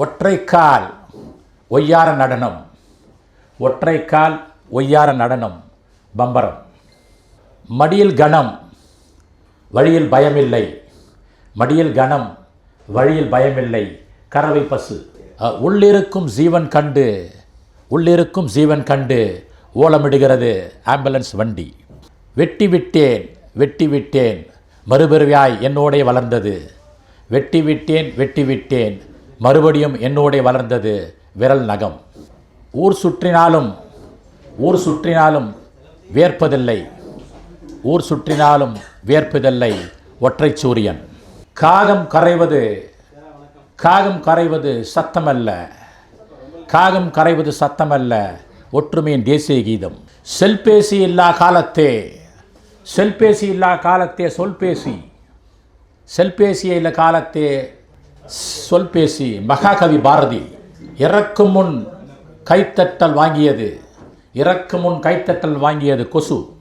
ஒற்றைக்கால் ஒய்யார நடனம். ஒற்றைக்கால் ஒய்யார நடனம். பம்பரம். மடியில் கணம் வழியில் பயமில்லை. மடியில் கணம் வழியில் பயமில்லை. கறவை பசு. உள்ளிருக்கும் ஜீவன் கண்டு உள்ளிருக்கும் ஜீவன் கண்டு ஓலமிடுகிறது ஆம்புலன்ஸ் வண்டி. வெட்டி விட்டேன் வெட்டி விட்டேன். மறுபிறவியாய் என்னோடே வளர்ந்தது. வெட்டி விட்டேன் வெட்டி விட்டேன். மறுபடியும் என்னோடே வளர்ந்தது விரல் நகம். ஊர் சுற்றினாலும் ஊர் சுற்றினாலும் வேர்ப்பதில்லை. ஊர் சுற்றினாலும் வேர்ப்பதில்லை ஒற்றைச் சூரியன். காகம் கரைவது காகம் கரைவது சத்தமல்ல. காகம் கரைவது சத்தமல்ல ஒற்றுமையின் தேசிய கீதம். செல்பேசி இல்லா காலத்தே செல்பேசி இல்லா காலத்தே சொல்பேசி செல்பேசி இல்லா காலத்தே சொல்பேசி மகாகவி பாரதி இறக்கும் முன் கைத்தட்டல் வாங்கியது இறக்கும் முன் கைத்தட்டல் வாங்கியது கொசு.